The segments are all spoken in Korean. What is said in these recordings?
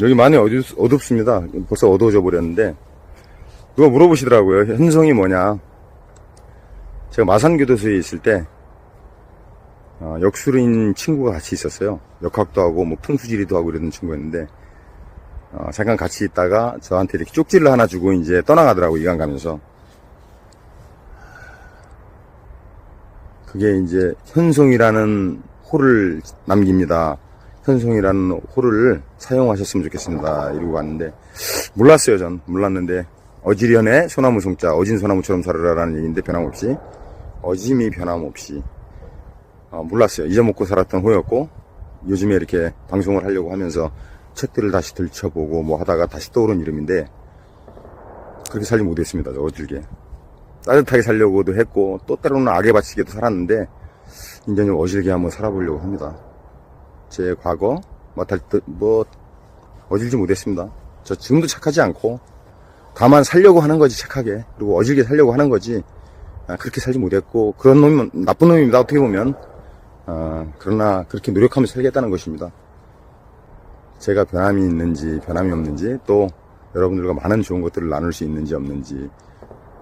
여기 많이 어둡, 어둡 습니다. 벌써 어두워져 버렸는데 누가 물어보시더라고요. 현성이 뭐냐? 제가 마산교도소에 있을 때 어, 역술인 친구가 같이 있었어요. 역학도 하고 뭐 풍수지리도 하고 이러는 친구였는데 어, 잠깐 같이 있다가 저한테 이렇게 쪽지를 하나 주고 이제 떠나가더라고 이강 가면서 그게 이제 현송이라는 호를 남깁니다. 현송이라는 호를 사용하셨으면 좋겠습니다. 이러고 왔는데 몰랐어요 전 몰랐는데 어지련의 소나무 송자 어진 소나무처럼 살으라라는 얘기인데 변함없이 어짐이 변함없이 어, 몰랐어요. 잊어먹고 살았던 호였고 요즘에 이렇게 방송을 하려고 하면서 책들을 다시 들춰보고 뭐 하다가 다시 떠오른 이름인데 그렇게 살지 못했습니다. 저 어질게 따뜻하게 살려고도 했고 또 때로는 악에 바치게도 살았는데 좀 어질게 한번 살아보려고 합니다. 제 과거 못할 듯뭐 어질지 못했습니다. 저 지금도 착하지 않고 다만 살려고 하는 거지 착하게 그리고 어질게 살려고 하는 거지 아, 그렇게 살지 못했고 그런 놈은 나쁜 놈입니다 어떻게 보면 아, 그러나 그렇게 노력하면서 살겠다는 것입니다. 제가 변함이 있는지 변함이 없는지 또 여러분들과 많은 좋은 것들을 나눌 수 있는지 없는지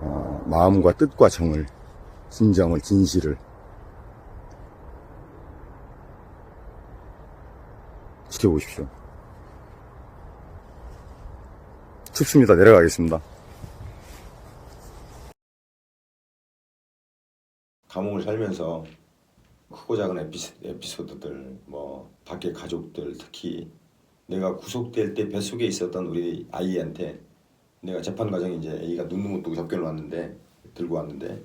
어, 마음과 뜻과 정을 진정을 진실을 지켜보십시오. 춥습니다. 내려가겠습니다. 감옥을 살면서 크고 작은 에피스, 에피소드들, 뭐 밖에 가족들 특히 내가 구속될 때 뱃속에 있었던 우리 아이한테 내가 재판 과정에 이제 A가 눈도 못 뜨고 접견을 왔는데 들고 왔는데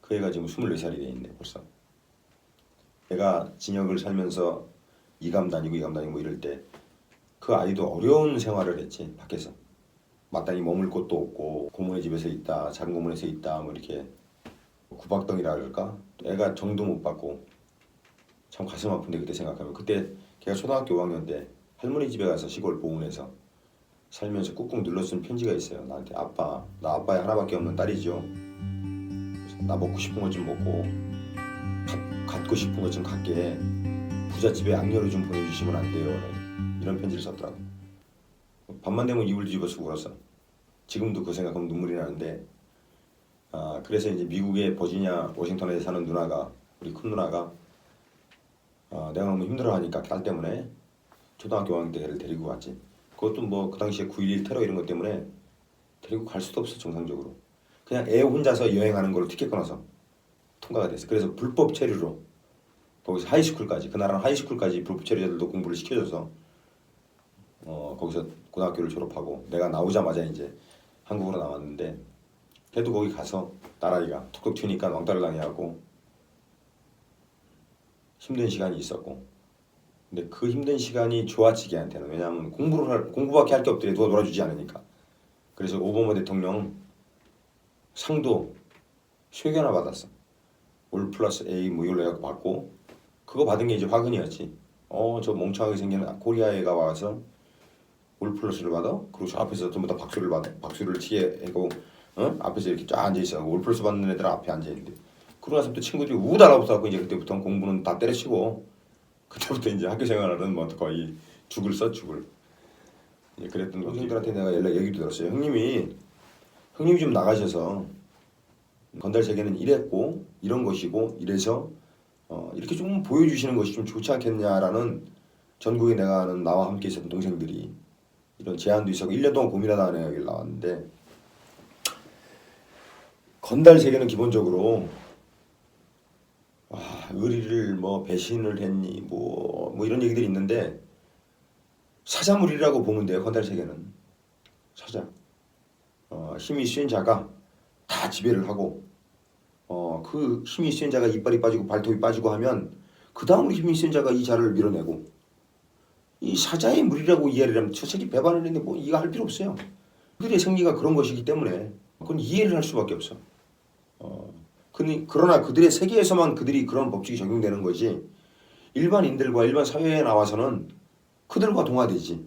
그 애가 지금 24살이 돼 있네 벌써. 내가 징역을 살면서 이감 다니고 이감 다니고 뭐 이럴 때 그 아이도 어려운 생활을 했지 밖에서. 마땅히 머물 곳도 없고 고모네 집에서 있다 작은 고모네에서 있다 뭐 이렇게 구박덩이라 그럴까? 애가 정도 못 받고 참 가슴 아픈데 그때 생각하면. 그때 걔가 초등학교 5학년 때 할머니 집에 가서 시골 보훈에서 살면서 꾹꾹 눌러 쓴 편지가 있어요. 나한테 아빠 나 아빠의 하나밖에 없는 딸이죠. 그래서 나 먹고 싶은 것 좀 먹고 갖, 갖고 싶은 것 좀 갖게 부잣집에 악녀를 좀 보내주시면 안 돼요. 이런 편지를 썼더라고. 밤만 되면 이불 뒤집어 쓰고 울었어 지금도 그 생각하면 눈물이 나는데. 아 그래서 이제 미국의 버지니아 워싱턴에 사는 누나가 우리 큰 누나가 아, 내가 너무 힘들어하니까 딸 때문에 초등학교 5학년 때 애를 데리고 왔지. 그것도 뭐 그 당시에 9.11 테러 이런 것 때문에 데리고 갈 수도 없어 정상적으로. 그냥 애 혼자서 여행하는 걸로 티켓 끊어서 통과가 됐어. 그래서 불법 체류로 거기서 하이스쿨까지 그 나라는 하이스쿨까지 불법 체류자들도 공부를 시켜줘서 어 거기서 고등학교를 졸업하고 내가 나오자마자 이제 한국으로 나왔는데 걔도 거기 가서 딸아이가 툭툭 튀니까 왕따를 당해하고 힘든 시간이 있었고. 근데 그 힘든 시간이 좋았지 걔한테는 왜냐하면 공부를 할, 공부밖에 할 게 없더래 누가 놀아주지 않으니까. 그래서 오바마 대통령 상도 세 개나 받았어. 올 플러스 A 뭐 이걸로 해갖고 받고 그거 받은 게 이제 화근이었지. 어 저 멍청하게 생긴 코리아 애가 와서 올 플러스를 받아? 그리고 저 앞에서 전부 다 박수를 받아 박수를 치게 하고 어? 앞에서 이렇게 쫙 앉아 있어. 올 플러스 받는 애들 앞에 앉아 있는데. 그러고 나서부터 친구들이 우 달라붙어갖고 이제 그때부터 공부는 다 때려치고 그때부터 이제 학교 생활은 뭐 거의 죽을 써 죽을. 이제 그랬던 선생님들한테 내가 연락 얘기도 들었어요. 형님이 형님이 좀 나가셔서 건달 세계는 이랬고 이런 것이고 이래서 어, 이렇게 좀 보여주시는 것이 좀 좋지 않겠냐라는 전국에 내가 아는 나와 함께 있었던 동생들이 이런 제안도 있었고 1년 동안 고민하다 내가 여기 나왔는데 건달 세계는 기본적으로 와, 의리를 뭐 배신을 했니 뭐, 뭐 이런 얘기들이 있는데 사자물이라고 보면 돼요 건달 세계는. 사자. 어, 힘이 센 자가 다 지배를 하고 어, 그 힘이 센 자가 이빨이 빠지고 발톱이 빠지고 하면 그 다음으로 힘이 센 자가 이 자를 밀어내고 이 사자의 물이라고 이해를 하면 저 새끼 배반을 했는데 뭐 이거 할 필요 없어요. 그들의 생리가 그런 것이기 때문에 그건 이해를 할 수밖에 없어. 어, 그러나 그들의 세계에서만 그들이 그런 법칙이 적용되는 거지 일반인들과 일반 사회에 나와서는 그들과 동화되지.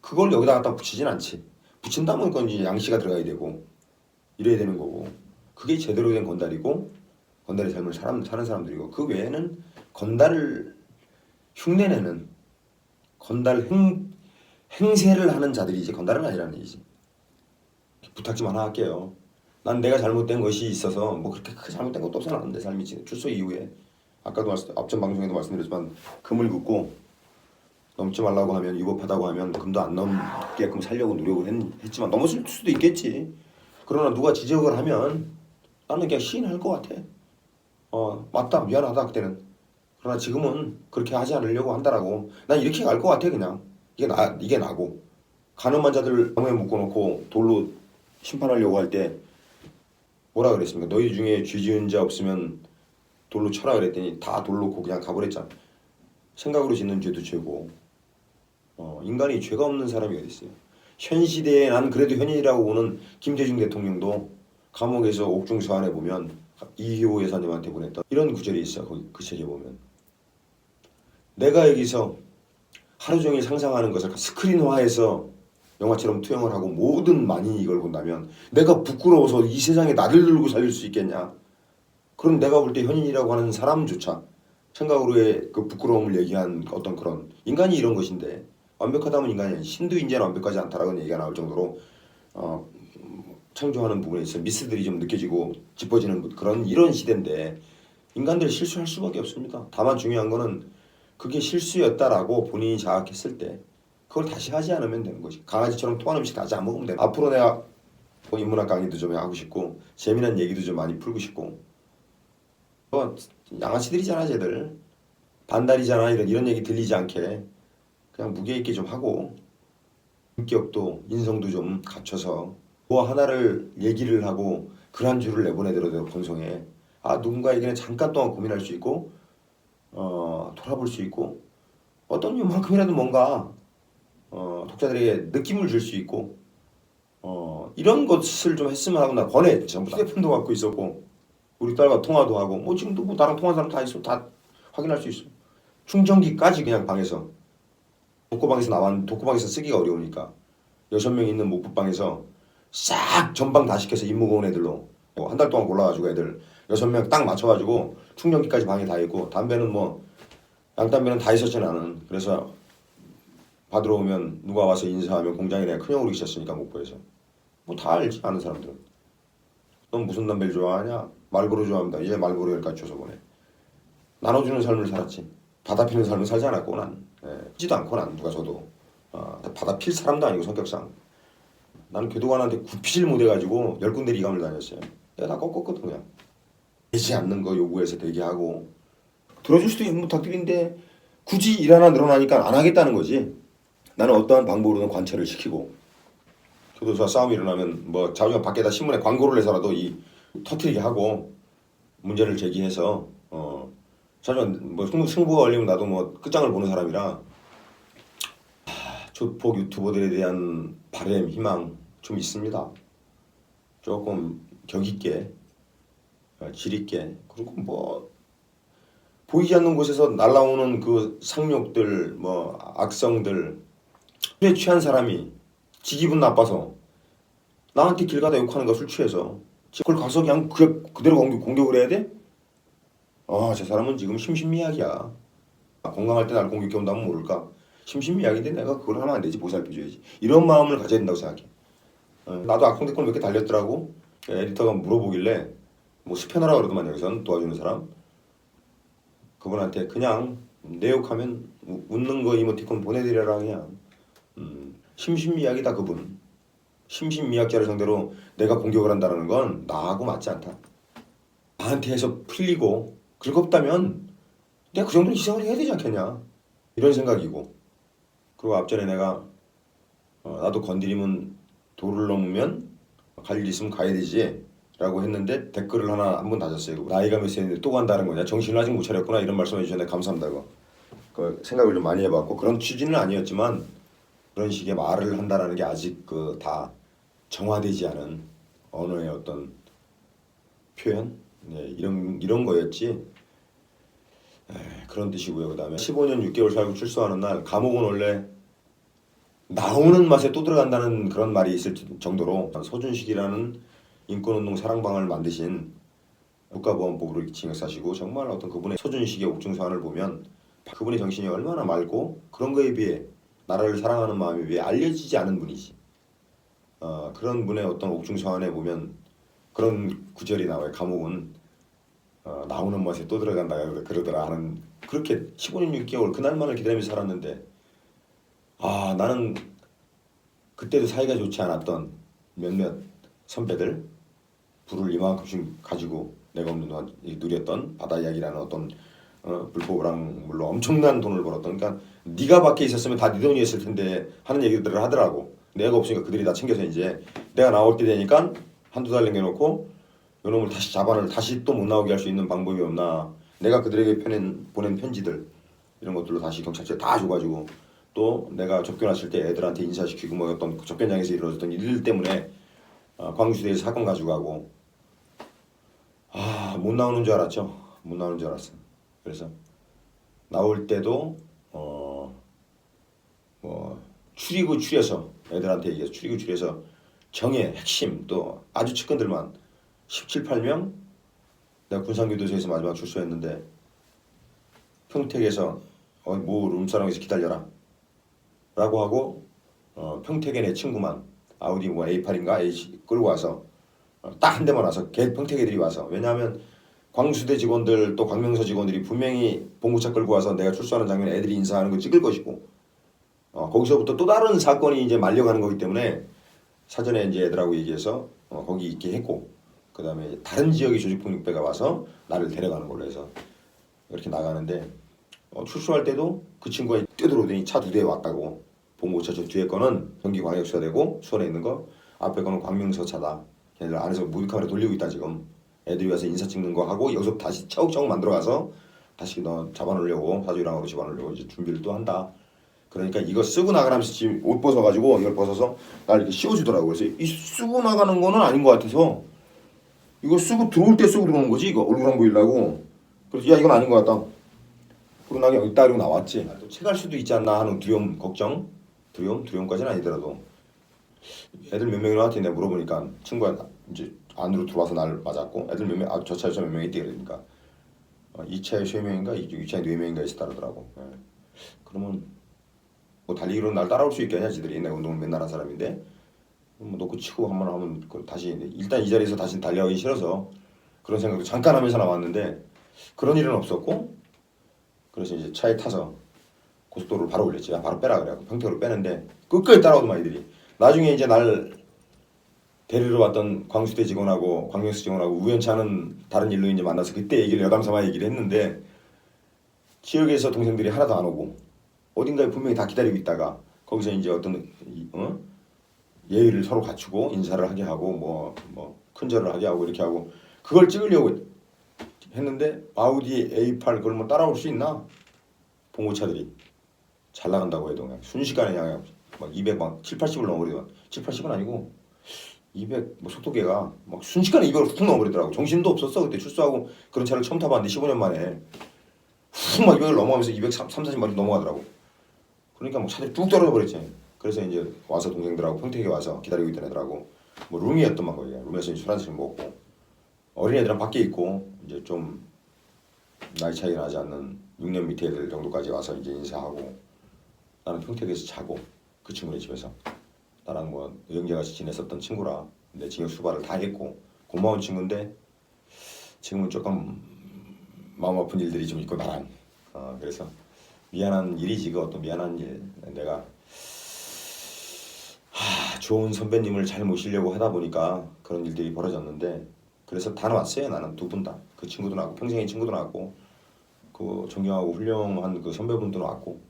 그걸 여기다 갖다 붙이진 않지. 붙인다면 그건 이제 양씨가 들어가야 되고 이래야 되는 거고 그게 제대로 된 건달이고 건달의 삶을 사람, 사는 사람들이고 그 외에는 건달을 흉내내는 건달 행, 행세를 하는 자들이지 건달은 아니라는 얘기지. 부탁 좀 하나 할게요. 난 내가 잘못된 것이 있어서 뭐 그렇게 크게 잘못된 것도 없어 나내 삶이 지 출소 이후에 아까도 말씀 앞전 방송에도 말씀드렸지만 금을 긋고 넘지 말라고 하면 위법하다고 하면 금도 안 넘게끔 살려고 노력을 했, 했지만 넘었을 수도 있겠지. 그러나 누가 지적을 하면 나는 그냥 시인할 것 같아. 어 맞다 미안하다 그때는. 그러나 지금은 그렇게 하지 않으려고 한다라고. 난 이렇게 갈 것 같아 그냥. 이게 나 이게 나고 가늠한 자들 나무에 묶어놓고 돌로 심판하려고 할 때 뭐라 그랬습니까? 너희 중에 죄 지은 자 없으면 돌로 쳐라 그랬더니 다 돌로 고 그냥 가버렸잖아. 생각으로 짓는 죄도 죄고 어, 인간이 죄가 없는 사람이 어디 있어요? 현 시대에 난 그래도 현인이라고 보는 김대중 대통령도 감옥에서 옥중서 안에 보면 이효 여사님한테 보냈던 이런 구절이 있어 거기 그 책에 보면 내가 여기서 하루 종일 상상하는 것을 스크린화해서 영화처럼 투영을 하고 모든 만인이 이걸 본다면 내가 부끄러워서 이 세상에 나를 들고 살릴 수 있겠냐? 그럼 내가 볼 때 현인이라고 하는 사람조차 생각으로의 그 부끄러움을 얘기한 어떤 그런 인간이 이런 것인데 완벽하다면 인간이 아니 신도 인자는 완벽하지 않다라는 얘기가 나올 정도로 어, 창조하는 부분에 있어 미스들이 좀 느껴지고 짚어지는 그런 이런 시대인데 인간들 실수할 수밖에 없습니다. 다만 중요한 거는 그게 실수였다라고 본인이 자각했을 때 그걸 다시 하지 않으면 되는 것이 강아지처럼 토한 음식 다시 안 먹으면 돼. 앞으로 내가 뭐 인문학 강의도 좀 하고 싶고 재미난 얘기도 좀 많이 풀고 싶고 뭐 양아치들이잖아 쟤들 반달이잖아 이런 이런 얘기 들리지 않게 그냥 무게 있게 좀 하고 인격도 인성도 좀 갖춰서 뭐 하나를 얘기를 하고 글 한 줄을 내보내더라도 방송에. 아 누군가에게는 잠깐 동안 고민할 수 있고 어 돌아볼 수 있고 어떤 이만큼이라도 뭔가 어 독자들에게 느낌을 줄 수 있고 어 이런 것을 좀 했으면 하고 나다 휴대폰도 갖고 있었고 우리 딸과 통화도 하고 뭐 지금도 뭐 나랑 통화한 사람 다 있어. 다 확인할 수 있어. 충전기까지 그냥 방에서. 독고방에서 나왔 독고방에서 쓰기가 어려우니까. 여섯 명 있는 목부방에서 싹 전방 다 시켜서 임무공원 애들로 뭐 한 달 동안 골라가지고 애들 여섯 명 딱 맞춰가지고 충전기까지 방에 다 있고 담배는 뭐 양담배는 다 있었지 나는 그래서 받으러 오면 누가 와서 인사하면 내가 큰형으로 있었으니까 목포에서. 뭐 다 알지 아는 사람들은. 넌 무슨 담배를 좋아하냐? 말보로 좋아합니다. 이제 말보로 열까지 줘서 보내. 나눠주는 삶을 살았지. 받아 피는 삶을 살지 않았고 난. 예, 지도 않고 난 누가 줘도. 어, 받아 필 사람도 아니고 성격상 나는 교도관한테 굽히질 못해가지고 열 군데 리감을 다녔어요. 내가 다 꺾었거든 그냥. 되지 않는 거 요구해서 대기하고. 들어줄 수도 있는 부탁드린데 굳이 일 하나 늘어나니까 안 하겠다는 거지. 나는 어떠한 방법으로든 관철을 시키고. 교도소와 싸움이 일어나면 뭐 자주면 밖에다 신문에 광고를 내서라도 이 터트리게 하고 문제를 제기해서 어 자주면 뭐 승부, 승부가 걸리면 나도 뭐 끝장을 보는 사람이라. 하, 조폭 유튜버들에 대한 바램 희망 좀 있습니다 조금 격 있게 어, 그리고 뭐 보이지 않는 곳에서 날라오는 그 상욕들 뭐 악성들 술에 취한 사람이 지 기분 나빠서 나한테 길 가다 욕하는 거 술 취해서 그걸 가서 그냥 그, 그대로 공격, 공격을 해야 돼? 아, 저 사람은 지금 심신미약이야. 아, 건강할 때 날 공격해 온다면 모를까? 심신미약인데 내가 그걸 하면 안 되지 보살펴줘야지. 이런 마음을 가져야 된다고 생각해. 어, 나도 악성 댓글 몇개 달렸더라고. 에디터가 물어보길래 뭐 스패너라 그러더만 여기선 도와주는 사람. 그분한테 그냥 내 욕하면 우- 웃는 거 이모티콘 보내드려라 그냥. 음, 심신미약이다 그분. 심신미약자를 상대로 내가 공격을 한다는 건 나하고 맞지 않다. 나한테 해서 풀리고 긁었다면 내가 그 정도는 희생을 해야 되지 않겠냐 이런 생각이고 그리고 앞전에 내가 어, 나도 건드리면 돌을 넘으면 갈 일 있으면 가야 되지 라고 했는데 댓글을 하나 한 번 다졌어요 나이가 몇 살인데 또 간다는 거냐? 정신을 아직 못 차렸구나. 이런 말씀해 주셨는데 감사합니다 그 생각을 좀 많이 해봤고 그런 취지는 아니었지만 그런 식의 말을 한다라는 게 아직 그 다 정화되지 않은 언어의 어떤 표현? 네, 이런 이런 거였지. 에, 그런 뜻이고요. 그다음에 15년 6개월 살고 출소하는 날 감옥은 원래 나오는 맛에 또 들어간다는 그런 말이 있을 정도로 서준식이라는 인권운동 사랑방을 만드신 국가보안법으로 징역 사시고 정말 어떤 그분의 서준식의 옥중서안을 보면 그분의 정신이 얼마나 맑고 그런 거에 비해 나라를 사랑하는 마음이 왜 알려지지 않은 분이지. 어, 그런 분의 어떤 옥중서안에 보면 그런 구절이 나와요. 감옥은 어, 나오는 맛에 또 들어간다 그러더라 하는 그렇게 15년 6개월 그날만을 기다리면서 살았는데 아 나는 그때도 사이가 좋지 않았던 몇몇 선배들 불을 이만큼씩 가지고 내가 없는 누렸던 바다 이야기라는 어떤 어, 불법랑물로 엄청난 돈을 벌었던 그러니까 네가 밖에 있었으면 다 네 돈이었을 텐데 하는 얘기들을 하더라고. 내가 없으니까 그들이 다 챙겨서 이제 내가 나올 때 되니까 한두 달 남겨놓고 요놈을 다시 잡아를 다시 또 못 나오게 할 수 있는 방법이 없나. 내가 그들에게 보낸, 보낸 편지들 이런 것들로 다시 경찰서에 다 줘가지고 또 내가 접견했을 때 애들한테 인사시키고 뭐 어떤 그 접견장에서 이루어졌던 일들 때문에 어, 광주대에서 사건 가지고 가고. 아 못 나오는 줄 알았죠? 못 나오는 줄 알았어 그래서 나올 때도 어 뭐 추리고 추려서 애들한테 얘기해서 추리고 추려서 정의 핵심 또 아주 측근들만 17, 8명 내가 군산교도소에서 마지막 출소했는데 평택에서 어, 모 룸사롱에서 기다려라 라고 하고 어, 평택에 내 친구만 아우디 뭐 A8인가? A 끌고 와서 어, 딱한 대만 와서 걔 평택 애들이 와서. 왜냐하면 광수대 직원들 또 광명서 직원들이 분명히 봉구차 끌고 와서 내가 출소하는 장면에 애들이 인사하는 거 찍을 것이고 어, 거기서부터 또 다른 사건이 이제 말려가는 거기 때문에 사전에 이제 애들하고 얘기해서 어, 거기 있게 했고 그 다음에 다른 지역의 조직폭력배가 와서 나를 데려가는 걸로 해서 이렇게 나가는데 어, 출소할 때도 그 친구가 뛰어들어오더니 차 두 대 왔다고 봉고차 저 뒤에 거는 경기광역수사 되고 수원에 있는 거 앞에 거는 광명서 차다. 걔네들 안에서 무비카메라 돌리고 있다 지금. 애들이 와서 인사 찍는 거 하고 여기서 다시 차곡차곡 만들어 가서 다시 너 잡아놓으려고 사주랑으로 집어넣으려고 이제 준비를 또 한다. 그러니까 이거 쓰고 나가면서 지금 옷 벗어가지고 이걸 벗어서 날 이렇게 씌워주더라고. 그래서 이 쓰고 나가는 거는 아닌 것 같아서 이거 쓰고 들어올 때 쓰고 들어오는 거지 이거 얼굴 안 보이려고. 그래서 야 이건 아닌 것 같다 그러고 나게 여기 따르고 나왔지. 또 채갈 수도 있지 않나 하는 두려움 걱정? 두려움? 두려움까지는 아니더라도. 애들 몇 명이 나 한테 내가 물어보니까 친구가 이제 안으로 들어와서 날 맞았고 애들 몇 명 아, 저 차에 몇 명이 있대 그러니까. 어, 이 차에 세 명인가? 이, 이 차에 네 명인가? 있었다 그러더라고. 예. 그러면 뭐 달리기로 날 따라올 수 있겠냐 지들이? 내가 운동을 맨날 한 사람인데? 뭐 놓고 치고 한 번 하면 그걸 다시 일단 이 자리에서 다시 달려가기 싫어서 그런 생각도 잠깐 하면서 나왔는데 그런 일은 없었고 그래서 이제 차에 타서 고속도로를 바로 올렸지 야, 바로 빼라 그래갖고 평택으로 빼는데 끝까지 따라오더만 이들이 나중에 이제 날 데리러 왔던 광수대 직원하고 광명수 직원하고 우연치 않은 다른 일로 이제 만나서 그때 얘기를 여담삼아 얘기를 했는데 지역에서 동생들이 하나도 안 오고 어딘가에 분명히 다 기다리고 있다가 거기서 이제 어떤 이- 어? 예의를 서로 갖추고 인사를 하게 하고 뭐 뭐 큰절을 하게 하고 이렇게 하고 그걸 찍으려고 했는데 아우디 A8 그걸 뭐 따라올 수 있나? 봉고차들이 잘 나간다고 해도 그냥 순식간에 그냥 막 200, 막 7, 80을 넘어버리더만 7, 80은 아니고 200, 뭐 속도계가 막 순식간에 200을 훅 넘어버리더라고. 정신도 없었어 그때 출소하고 그런 차를 처음 타봤는데 15년 만에. 훅막 200을 넘어가면서 200, 3, 40 마리 넘어가더라고. 그러니까 뭐 차들이 뚝 떨어져 버렸지. 그래서 이제 와서 동생들하고 평택에 와서 기다리고 있던 애들하고 뭐 룸이었더만 거기가. 룸에서 술 한잔씩 먹고 어린애들은 밖에 있고 이제 좀 나이 차이가 나지 않는 6년 밑에 애들 정도까지 와서 이제 인사하고 나는 평택에서 자고 그 친구네 집에서 나랑 뭐 의형제같이 지냈었던 친구라 내 징역 수발을 다 했고 고마운 친구인데 지금은 조금 마음 아픈 일들이 좀 있고 나랑 어, 그래서 미안한 일이지 그 어떤 미안한 일 내가 하, 좋은 선배님을 잘 모시려고 하다 보니까 그런 일들이 벌어졌는데 그래서 다 나왔어요 나는 두 분 다. 그 친구도 나왔고 평생의 친구도 나왔고 그 존경하고 훌륭한 그 선배분도 나왔고.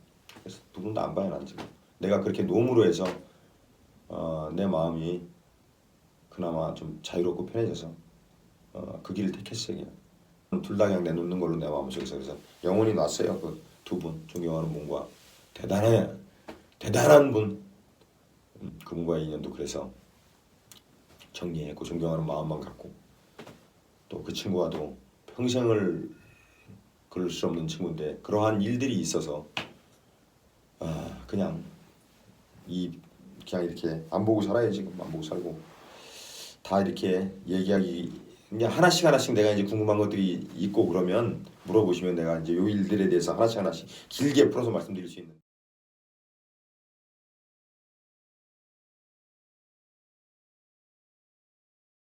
그래서 두 분 다 안 봐요 난 지금. 내가 그렇게 노무로 해서 어, 내 마음이 그나마 좀 자유롭고 편해져서 어, 그 길을 택했어요 그냥. 둘다 그냥 내놓는 걸로 내 마음속에서. 그래서 영원히 놨어요 그 두 분. 존경하는 분과 대단해 대단한 분. 음, 그분과의 인연도 그래서 정리했고 존경하는 마음만 갖고 또 그 친구와도 평생을 그럴 수 없는 친구인데 그러한 일들이 있어서 아 그냥 이 그냥 이렇게 안 보고 살아야 지금 안 보고 살고 다 이렇게 얘기하기 그냥 하나씩 하나씩 내가 이제 궁금한 것들이 있고 그러면 물어보시면 내가 이제 요 일들에 대해서 하나씩 하나씩 길게 풀어서 말씀드릴 수 있는.